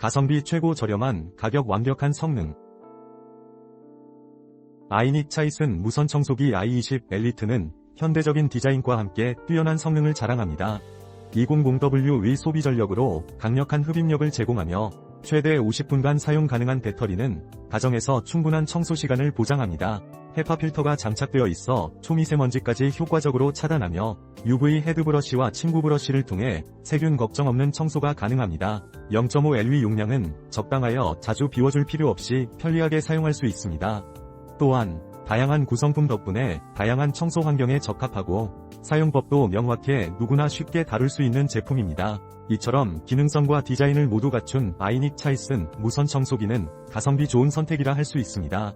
가성비 최고 저렴한 가격 완벽한 성능. 아이닉 차이슨 무선 청소기 i20 엘리트는 현대적인 디자인과 함께 뛰어난 성능을 자랑합니다. 200W의 소비 전력으로 강력한 흡입력을 제공하며 최대 50분간 사용 가능한 배터리는 가정에서 충분한 청소 시간을 보장합니다. 헤파 필터가 장착되어 있어 초미세먼지까지 효과적으로 차단하며 UV 헤드 브러쉬와 침구 브러쉬를 통해 세균 걱정 없는 청소가 가능합니다. 0.5LV 용량은 적당하여 자주 비워줄 필요 없이 편리하게 사용할 수 있습니다. 또한 다양한 구성품 덕분에 다양한 청소 환경에 적합하고 사용법도 명확해 누구나 쉽게 다룰 수 있는 제품입니다. 이처럼 기능성과 디자인을 모두 갖춘 아이닉 차이슨 무선 청소기는 가성비 좋은 선택이라 할 수 있습니다.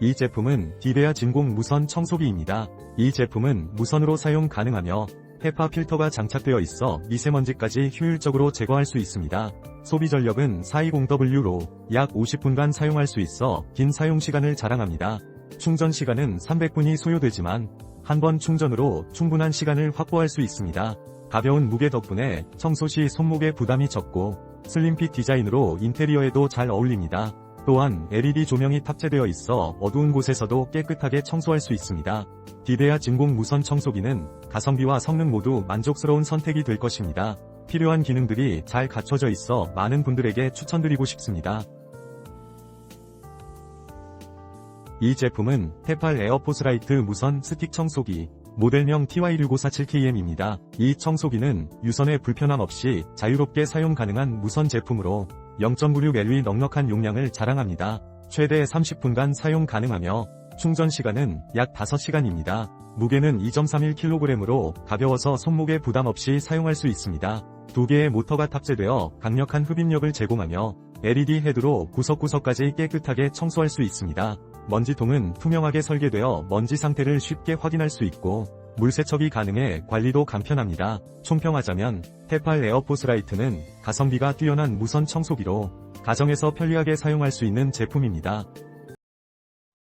이 제품은 디베아 진공 무선 청소기입니다. 이 제품은 무선으로 사용 가능하며 헤파 필터가 장착되어 있어 미세먼지까지 효율적으로 제거할 수 있습니다. 소비 전력은 420W로 약 50분간 사용할 수 있어 긴 사용 시간을 자랑합니다. 충전 시간은 300분이 소요되지만 한 번 충전으로 충분한 시간을 확보할 수 있습니다. 가벼운 무게 덕분에 청소 시 손목에 부담이 적고 슬림핏 디자인으로 인테리어에도 잘 어울립니다. 또한 LED 조명이 탑재되어 있어 어두운 곳에서도 깨끗하게 청소할 수 있습니다. 디베아 진공 무선 청소기는 가성비와 성능 모두 만족스러운 선택이 될 것입니다. 필요한 기능들이 잘 갖춰져 있어 많은 분들에게 추천드리고 싶습니다. 이 제품은 테팔 에어포스라이트 무선 스틱 청소기 모델명 TY6547KM입니다. 이 청소기는 유선의 불편함 없이 자유롭게 사용 가능한 무선 제품으로 0.96LV 넉넉한 용량을 자랑합니다. 최대 30분간 사용 가능하며 충전 시간은 약 5시간입니다. 무게는 2.31kg으로 가벼워서 손목에 부담 없이 사용할 수 있습니다. 두 개의 모터가 탑재되어 강력한 흡입력을 제공하며 LED 헤드로 구석구석까지 깨끗하게 청소할 수 있습니다. 먼지통은 투명하게 설계되어 먼지 상태를 쉽게 확인할 수 있고 물세척이 가능해 관리도 간편합니다. 총평하자면 테팔 에어포스라이트는 가성비가 뛰어난 무선 청소기로 가정에서 편리하게 사용할 수 있는 제품입니다.